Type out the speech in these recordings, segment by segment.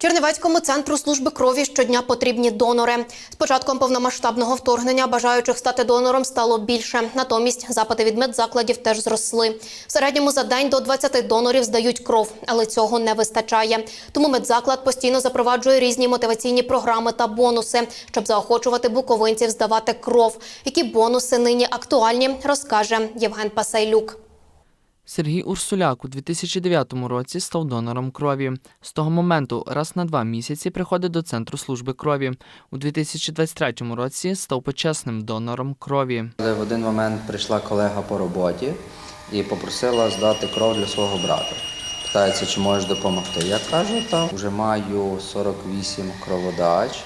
Чернівецькому центру служби крові щодня потрібні донори. З початком повномасштабного вторгнення бажаючих стати донором стало більше. Натомість запити від медзакладів теж зросли. В середньому за день до 20 донорів здають кров, але цього не вистачає. Тому медзаклад постійно запроваджує різні мотиваційні програми та бонуси, щоб заохочувати буковинців здавати кров. Які бонуси нині актуальні, розкаже Євген Пасайлюк. Сергій Урсуляк у 2009 році став донором крові. З того моменту раз на два місяці приходить до центру служби крові. У 2023 році став почесним донором крові. Але в один момент прийшла колега по роботі і попросила здати кров для свого брата. Питається, чи можеш допомогти. Я кажу, так. Вже маю 48 кроводач.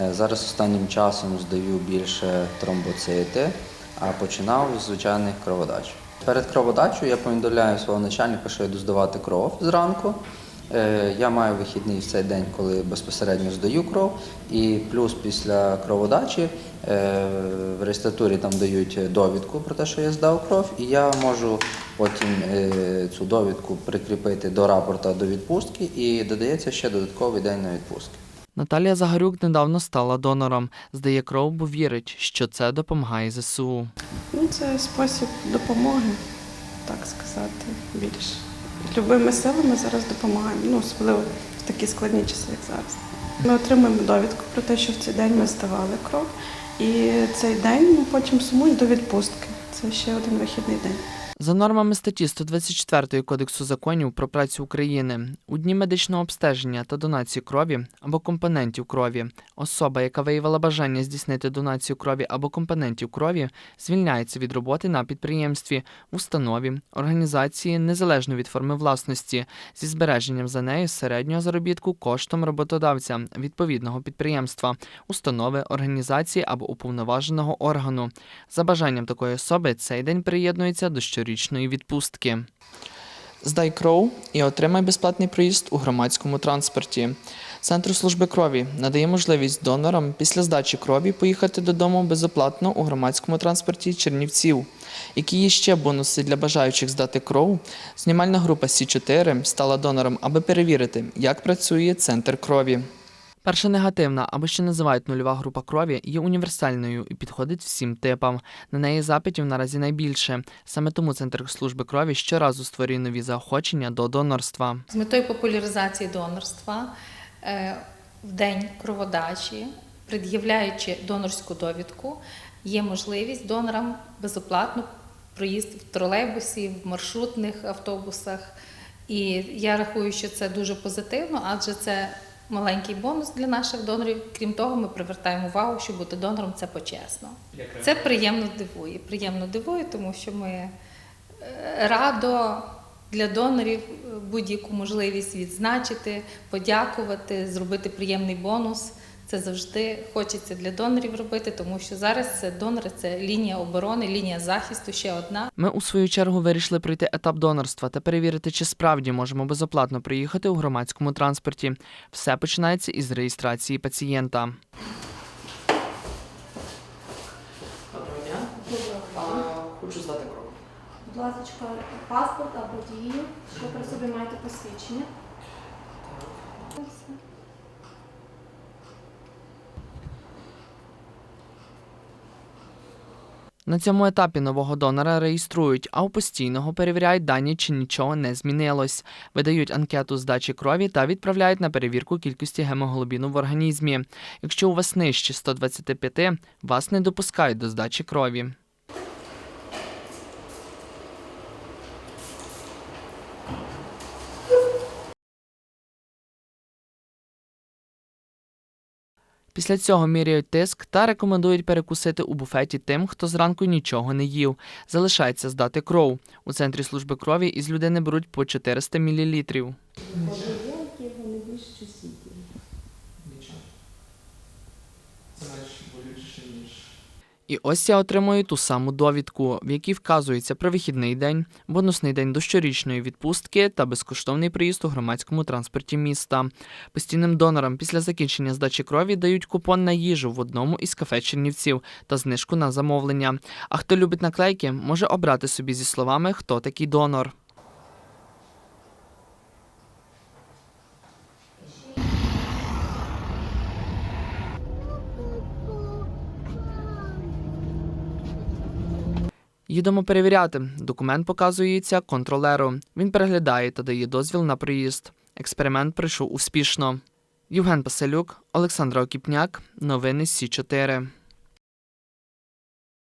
Е, Зараз останнім часом здаю більше тромбоцити, а починав з звичайних кроводач. Перед кроводачею я повідомляю свого начальника, що йду здавати кров зранку. Е, Я маю вихідний в цей день, коли безпосередньо здаю кров. І плюс після кроводачі е, в реєстратурі там дають довідку про те, що я здав кров, і я можу потім е, цю довідку прикріпити до рапорта до відпустки і додається ще додатковий день на відпустки. Наталія Загарюк недавно стала донором. Здає кров, бо вірить, що це допомагає ЗСУ. Ну, це спосіб допомоги, так сказати, більш. Любими силами зараз допомагаємо, ну, особливо в такі складні часи, як зараз. Ми отримуємо довідку про те, що в цей день ми здавали кров, і цей день ну, потім сумують до відпустки. Це ще один вихідний день. За нормами статті 124 Кодексу законів про працю України, у дні медичного обстеження та донації крові або компонентів крові, особа, яка виявила бажання здійснити донацію крові або компонентів крові, звільняється від роботи на підприємстві, установі, організації незалежно від форми власності зі збереженням за нею середнього заробітку коштом роботодавця відповідного підприємства, установи, організації або уповноваженого органу. За бажанням такої особи цей день приєднується до щорічної відпустки. Здай кров і отримай безплатний проїзд у громадському транспорті. Центр служби крові надає можливість донорам після здачі крові поїхати додому безоплатно у громадському транспорті Чернівців. Які є ще бонуси для бажаючих здати кров? Знімальна група Сі 4 стала донором, аби перевірити, як працює центр крові. Перша негативна, або ще називають нульова група крові, є універсальною і підходить всім типам. На неї запитів наразі найбільше. Саме тому центр служби крові щоразу створює нові заохочення до донорства. З метою популяризації донорства е, в день кроводачі, пред'являючи донорську довідку, є можливість донорам безоплатно проїзд в тролейбусі, в маршрутних автобусах. І я рахую, що це дуже позитивно, адже це маленький бонус для наших донорів. Крім того, ми привертаємо увагу, що бути донором це почесно. Це приємно дивує. Приємно дивує, тому що ми е, радо для донорів е, будь-яку можливість відзначити, подякувати, зробити приємний бонус. Це завжди хочеться для донорів робити, тому що зараз це донори, це лінія оборони, лінія захисту, ще одна. Ми у свою чергу вирішили пройти етап донорства та перевірити, чи справді можемо безоплатно приїхати у громадському транспорті. Все починається із реєстрації пацієнта. Доброго дня. Хочу здати кров. Будь ласка, паспорт або дію, що при собі маєте посвідчення. На цьому етапі нового донора реєструють, а у постійного перевіряють дані, чи нічого не змінилось. Видають анкету здачі крові та відправляють на перевірку кількості гемоглобіну в організмі. Якщо у вас нижче 125, вас не допускають до здачі крові. Після цього міряють тиск та рекомендують перекусити у буфеті тим, хто зранку нічого не їв. Залишається здати кров. У центрі служби крові із людини беруть по 400 мл. І ось я отримую ту саму довідку, в якій вказується про вихідний день, бонусний день до щорічної відпустки та безкоштовний приїзд у громадському транспорті міста. Постійним донорам після закінчення здачі крові дають купон на їжу в одному із кафе Чернівців та знижку на замовлення. А хто любить наклейки, може обрати собі зі словами, хто такий донор. Їдемо перевіряти. Документ показується контролеру. Він переглядає та дає дозвіл на проїзд. Експеримент пройшов успішно. Євген Паселюк, Олександра Окіпняк. Новини Сі 4